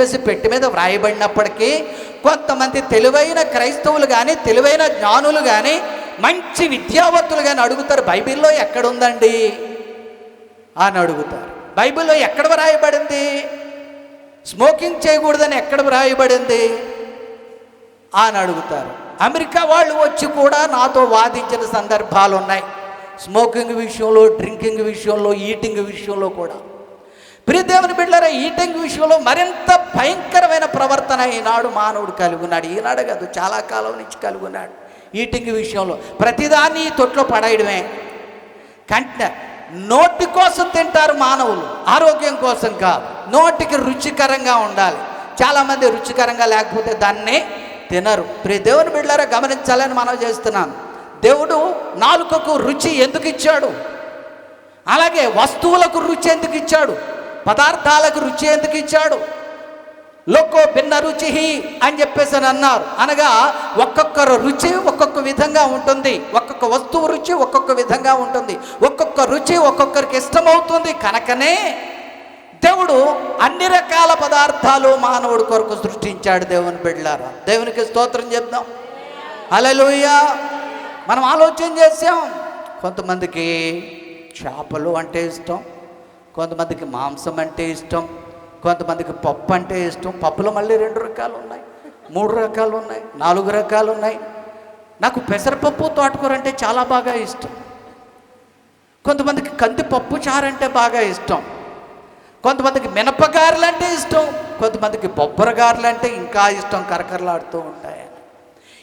చెప్పేసి పెట్టి మీద వ్రాయబడినప్పటికీ కొంతమంది తెలివైన క్రైస్తవులు కానీ తెలివైన జ్ఞానులు కానీ మంచి విద్యావంతులు కానీ అడుగుతారు బైబిల్లో ఎక్కడుందండి? అని అడుగుతారు. బైబిల్లో ఎక్కడ వ్రాయబడింది? స్మోకింగ్ చేయకూడదని ఎక్కడ వ్రాయబడింది? అని అడుగుతారు. అమెరికా వాళ్ళు వచ్చి కూడా నాతో వాదించిన సందర్భాలు ఉన్నాయి స్మోకింగ్ విషయంలో డ్రింకింగ్ విషయంలో ఈటింగ్ విషయంలో కూడా. ప్రియదేవుని బిడ్డరా ఈటింగ్ విషయంలో మరింత భయంకరమైన ప్రవర్తన ఈనాడు మానవుడు కలిగి ఉన్నాడు ఈనాడు కాదు చాలా కాలం నుంచి కలిగి ఉన్నాడు ఈటింగ్ విషయంలో ప్రతిదాన్ని తొట్లో పడేయడమే. కంట నోటి కోసం తింటారు మానవులు ఆరోగ్యం కోసం కాదు. నోటికి రుచికరంగా ఉండాలి. చాలామంది రుచికరంగా లేకపోతే దాన్ని తినరు. ప్రియ దేవుని బిడ్డలారా గమనించాలని మనం చేస్తున్నాను. దేవుడు నాలుకకు రుచి ఎందుకు ఇచ్చాడు? అలాగే వస్తువులకు రుచి ఎందుకు ఇచ్చాడు? పదార్థాలకు రుచి ఎందుకు ఇచ్చాడు? లోకో భిన్న రుచి అని చెప్పేసి అని అన్నారు. అనగా ఒక్కొక్కరు రుచి ఒక్కొక్క విధంగా ఉంటుంది. ఒక్కొక్క వస్తువు రుచి ఒక్కొక్క విధంగా ఉంటుంది. ఒక్కొక్క రుచి ఒక్కొక్కరికి ఇష్టమవుతుంది కనుకనే దేవుడు అన్ని రకాల పదార్థాలు మానవుడి కొరకు సృష్టించాడు దేవుని బిడ్డారా దేవునికి స్తోత్రం చెప్దాం. అలలోయ మనం ఆలోచన చేసాం కొంతమందికి చేపలు అంటే ఇష్టం. కొంతమందికి మాంసం అంటే ఇష్టం కొంతమందికి పప్పు అంటే ఇష్టం. పప్పులో మళ్ళీ రెండు రకాలు ఉన్నాయి. మూడు రకాలు ఉన్నాయి. నాలుగు రకాలు ఉన్నాయి. నాకు పెసరపప్పు తోటకూర అంటే చాలా బాగా ఇష్టం. కొంతమందికి కందిపప్పు చారు అంటే బాగా ఇష్టం. కొంతమందికి మినపగారులు అంటే ఇష్టం. కొంతమందికి బొబ్బరగారులు అంటే ఇంకా ఇష్టం. కరకరలాడుతూ ఉంటాయి.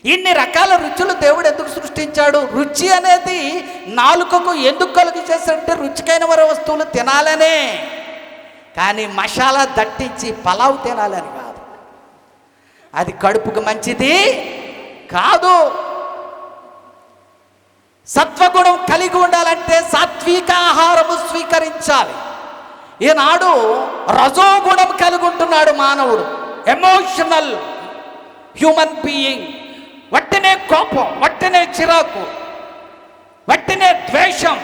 ఇన్ని రకాల రుచులు దేవుడు ఎందుకు సృష్టించాడు? రుచి అనేది నాలుకకు ఎందుకు కలుగు చేశాడంటే రుచికైన వర వస్తువులు తినాలనే. కానీ మసాలా దట్టించి పలావ్ తినాలని కాదు. అది కడుపుకు మంచిది కాదు. సత్వగుణం కలిగి ఉండాలంటే సాత్విక ఆహారము స్వీకరించాలి. ఈనాడు రజోగుణం కలిగి ఉంటున్నాడు మానవుడు. ఎమోషనల్ హ్యూమన్ బీయింగ్ చిరాకు వట్టినే ద్వేషం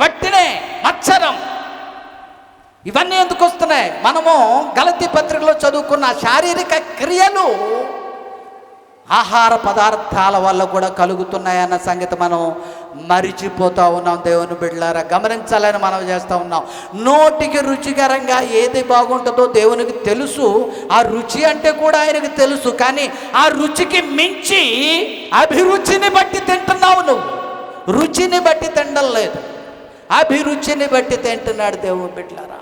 వట్టినే మత్సరం. ఇవన్నీ ఎందుకు వస్తున్నాయి? మనము గలతి పత్రికలో చదువుకున్న శారీరక క్రియలు ఆహార పదార్థాల వల్ల కూడా కలుగుతున్నాయన్న సంగతి మనం మరిచిపోతూ ఉన్నాం దేవుని బిడ్డలారా. గమనించాలని మనం చేస్తూ ఉన్నాం. నోటికి రుచికరంగా ఏది బాగుంటుందో దేవునికి తెలుసు. ఆ రుచి అంటే కూడా ఆయనకు తెలుసు. కానీ ఆ రుచికి మించి అభిరుచిని బట్టి తింటున్నావు నువ్వు. రుచిని బట్టి తినడం లేదు అభిరుచిని బట్టి తింటున్నాడు దేవుని బిడ్డలారా.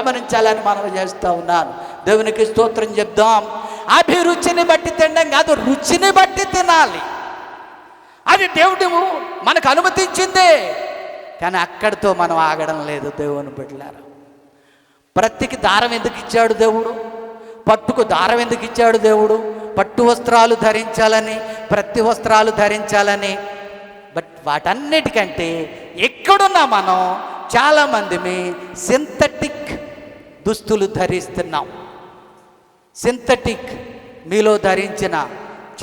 గమనించాలని మనం చేస్తూ ఉన్నాను. దేవునికి స్తోత్రం చెప్దాం. అభిరుచిని బట్టి తినడం కాదు రుచిని బట్టి తినాలి. అది దేవుడు మనకు అనుమతించిందే. కానీ అక్కడితో మనం ఆగడం లేదు దేవుని బిడ్డలారు. ప్రతికి దారం ఎందుకు ఇచ్చాడు దేవుడు? పట్టుకు దారం ఎందుకు ఇచ్చాడు దేవుడు? పట్టు వస్త్రాలు ధరించాలని ప్రతి వస్త్రాలు ధరించాలని. బట్ వాటన్నిటికంటే ఎక్కడున్నా మనం చాలామందిని సింథటిక్ దుస్తులు ధరిస్తున్నాం. సింథటిక్ మీలో ధరించిన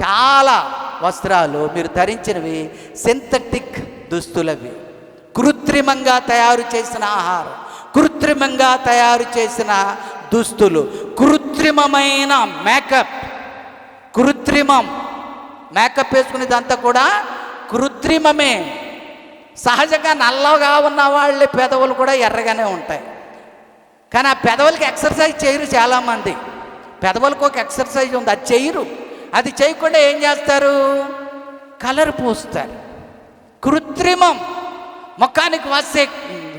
చాలా వస్త్రాలు మీరు ధరించినవి సింథటిక్ దుస్తులవి. కృత్రిమంగా తయారు చేసిన ఆహారం కృత్రిమంగా తయారు చేసిన దుస్తులు కృత్రిమమైన మేకప్. కృత్రిమం. మేకప్ వేసుకునేదంతా కూడా కృత్రిమమే. సహజంగా నల్లగా ఉన్న వాళ్ళ పెదవులు కూడా ఎర్రగానే ఉంటాయి. కానీ ఆ పెదవులకి ఎక్సర్సైజ్ చేయరు చాలామంది. పెదవులకు ఒక ఎక్సర్సైజ్ ఉంది అది చేయరు. అది చేయకుండా ఏం చేస్తారు? కలర్ పూస్తారు. కృత్రిమం. ముఖానికి వేసే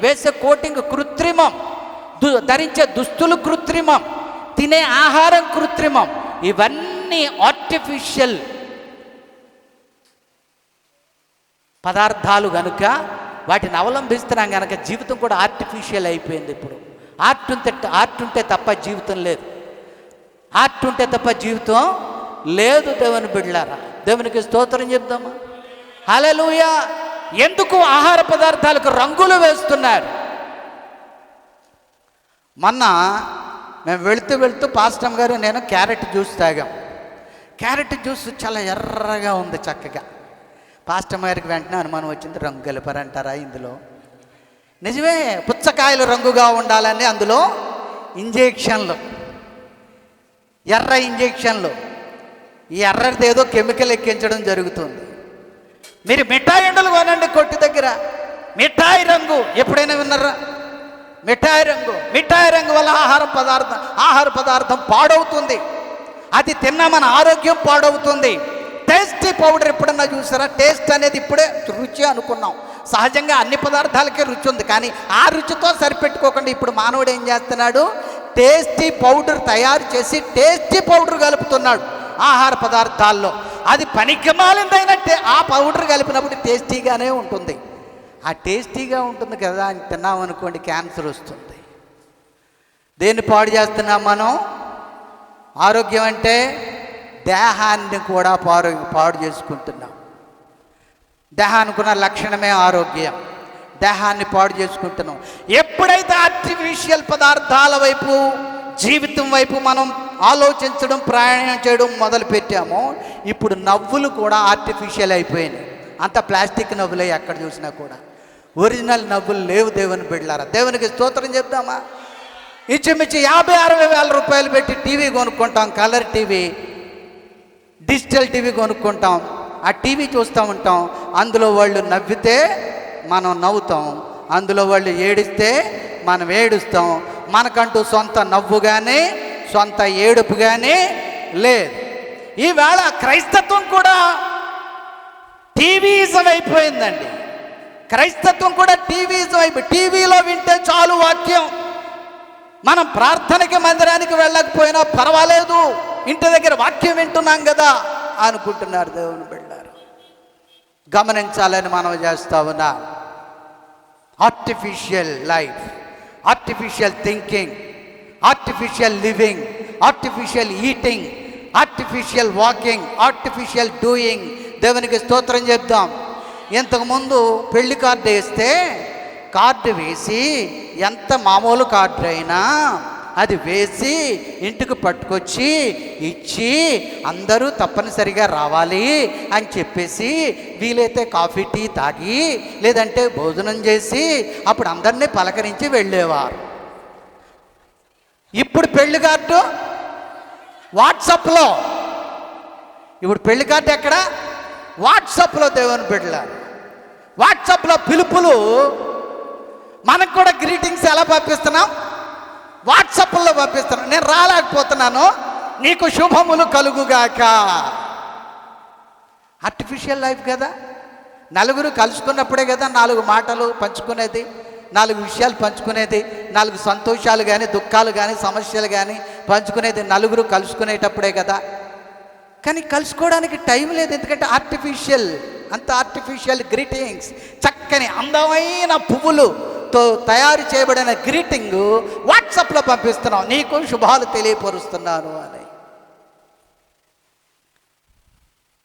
వేసే కోటింగ్ కృత్రిమం. దు ధరించే దుస్తులు కృత్రిమం. తినే ఆహారం కృత్రిమం. ఇవన్నీ ఆర్టిఫిషియల్ పదార్థాలు కనుక వాటిని అవలంబిస్తున్నాం కనుక జీవితం కూడా ఆర్టిఫిషియల్ అయిపోయింది ఇప్పుడు. ఆర్ట్ ఉంటే ఆర్ట్ ఉంటే తప్ప జీవితం లేదు. ఆర్ట్ ఉంటే తప్ప జీవితం లేదు దేవుని బిడ్డలారా. దేవునికి స్తోత్రం చెప్దామా? హలలుయ ఎందుకు ఆహార పదార్థాలకు రంగులు వేస్తున్నారు? మొన్న మేము వెళుతూ వెళుతూ పాస్టమ్ గారు నేను క్యారెట్ జ్యూస్ తాగాం. క్యారెట్ జ్యూస్ చాలా ఎర్రగా ఉంది చక్కగా. పాస్టమ్ గారికి వెంటనే అనుమానం వచ్చింది రంగు కలిపారంటారా ఇందులో? నిజమే పుచ్చకాయలు రంగుగా ఉండాలని అందులో ఇంజెక్షన్లు. ఎర్ర ఇంజెక్షన్లు. ఈ ఎర్రది ఏదో కెమికల్ ఎక్కించడం జరుగుతుంది. మీరు మిఠాయి ఎండలు కొనండి కొట్టు దగ్గర. మిఠాయి రంగు ఎప్పుడైనా విన్నారా? మిఠాయి రంగు మిఠాయి రంగు వల్ల ఆహార పదార్థం ఆహార పదార్థం పాడవుతుంది. అది తిన్న మన ఆరోగ్యం పాడవుతుంది. టేస్టీ పౌడర్ ఎప్పుడన్నా చూసారా? టేస్ట్ అనేది ఇప్పుడే రుచి అనుకున్నాం. సహజంగా అన్ని పదార్థాలకే రుచి ఉంది కానీ ఆ రుచితో సరిపెట్టుకోకుండా. ఇప్పుడు మానవుడు ఏం చేస్తున్నాడు? టేస్టీ పౌడర్ తయారు చేసి టేస్టీ పౌడర్ కలుపుతున్నాడు. ఆహార పదార్థాల్లో. అది పనికిమాలిందైనట్టే ఆ పౌడర్ కలిపినప్పుడు టేస్టీగానే ఉంటుంది. ఆ టేస్టీగా ఉంటుంది కదా అని తిన్నాం అనుకోండి క్యాన్సర్ వస్తుంది. దేన్ని పాడు చేస్తున్నాం మనం? ఆరోగ్యం అంటే దేహాన్ని కూడా పాడు పాడు చేసుకుంటున్నాం. దేహానుకున్న లక్షణమే ఆరోగ్యం. దేహాన్ని పాడు చేసుకుంటున్నాం. ఎప్పుడైతే ఆర్టిఫిషియల్ పదార్థాల వైపు జీవితం వైపు మనం ఆలోచించడం ప్రయాణం చేయడం మొదలు పెట్టామో ఇప్పుడు నవ్వులు కూడా ఆర్టిఫిషియల్ అయిపోయినాయి. అంత ప్లాస్టిక్ నవ్వులే ఎక్కడ చూసినా కూడా. ఒరిజినల్ నవ్వులు లేవు దేవుని బిడ్లారా దేవునికి స్తోత్రం చెప్దామా? ఇంచుమించు యాభై అరవై వేల రూపాయలు పెట్టి టీవీ కొనుక్కుంటాం కలర్ టీవీ డిజిటల్ టీవీ కొనుక్కుంటాం ఆ టీవీ చూస్తూ ఉంటాం. అందులో వాళ్ళు నవ్వితే మనం నవ్వుతాం. అందులో వాళ్ళు ఏడిస్తే మనం ఏడుస్తాం. మనకంటూ సొంత నవ్వు కానీ సొంత ఏడుపు కానీ లేదు. ఈవేళ క్రైస్తత్వం కూడా టీవీజం అయిపోయిందండి. క్రైస్తత్వం కూడా టీవీజం అయిపోయి టీవీలో వింటే చాలు వాక్యం. మనం ప్రార్థనకి మందిరానికి వెళ్ళకపోయినా పర్వాలేదు. ఇంటి దగ్గర వాక్యం వింటున్నాం కదా అనుకుంటున్నారు దేవుని బిడ్డారు. గమనించాలని మనం చేస్తా ఉన్నా. Artificial life artificial thinking artificial living artificial eating artificial walking artificial doing దేవునికి స్తోత్రం చెప్దాం. ఇంతకుముందు పెళ్ళి కార్డు వేస్తే కార్డు వేసి ఎంత మామూలు కార్డు అయినా అది వేసి ఇంటికి పట్టుకొచ్చి ఇచ్చి అందరూ తప్పనిసరిగా రావాలి అని చెప్పేసి వీలైతే కాఫీ టీ తాగి లేదంటే భోజనం చేసి అప్పుడు అందరినీ పలకరించి వెళ్ళేవారు. ఇప్పుడు పెళ్ళి కార్డు వాట్సాప్లో. ఇప్పుడు పెళ్ళి కార్డు ఎక్కడ? వాట్సాప్లో దేవుని బిడ్డలారు వాట్సాప్లో పిలుపులు. మనకు కూడా గ్రీటింగ్స్ ఎలా పంపిస్తున్నాం? వాట్సాప్లో పంపిస్తున్నాను నేను రాలేకపోతున్నాను. నీకు శుభములు కలుగుగాక. ఆర్టిఫిషియల్ లైఫ్ కదా. నలుగురు కలుసుకున్నప్పుడే కదా నాలుగు మాటలు పంచుకునేది నాలుగు విషయాలు పంచుకునేది నాలుగు సంతోషాలు కానీ దుఃఖాలు కానీ సమస్యలు కానీ పంచుకునేది నలుగురు కలుసుకునేటప్పుడే కదా. కానీ కలుసుకోవడానికి టైం లేదు ఎందుకంటే ఆర్టిఫిషియల్ అంత ఆర్టిఫిషియల్ గ్రీటింగ్స్ చక్కని అందమైన తో తయారు చేయబడిన గ్రీటింగ్ వాట్సాప్లో పంపిస్తున్నాం. నీకు శుభాలు తెలియపరుస్తున్నాను అని.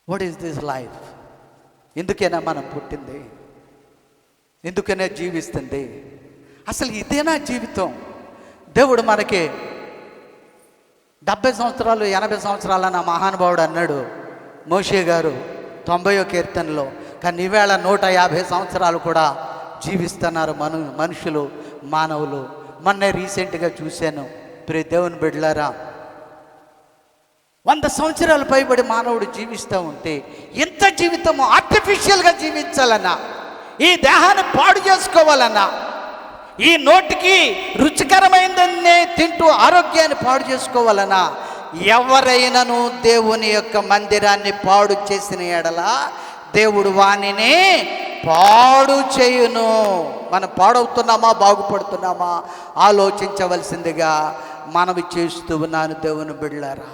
వాట్ ఈస్ దిస్ లైఫ్ ఎందుకైనా మనం పుట్టింది. ఎందుకైనా జీవిస్తుంది. అసలు ఇదేనా జీవితం. దేవుడు మనకి డెబ్బై సంవత్సరాలు ఎనభై సంవత్సరాలన్న మహానుభావుడు అన్నాడు. మోషే గారు తొంభయో కీర్తనలో కానీ ఈవేళ నూట యాభై సంవత్సరాలు కూడా జీవిస్తున్నారు మను మనుషులు మానవులు. మొన్నే రీసెంట్గా చూశాను. ప్రే దేవుని బిడ్డలారా వంద సంవత్సరాలు పైబడి మానవుడు జీవిస్తూ ఉంటే ఎంత జీవితము ఆర్టిఫిషియల్గా జీవించాలన్నా ఈ దేహాన్ని పాడు చేసుకోవాలన్నా ఈ నోటికి రుచికరమైనదన్నే తింటూ ఆరోగ్యాన్ని పాడు చేసుకోవాలన్నా ఎవరైనాను దేవుని యొక్క మందిరాన్ని పాడు చేసిన ఎడల దేవుడు వాణిని పాడు చేయును. మనం పాడవుతున్నామా బాగుపడుతున్నామా? ఆలోచించవలసిందిగా మనవి చేస్తూ ఉన్నాను దేవుని బిళ్ళారా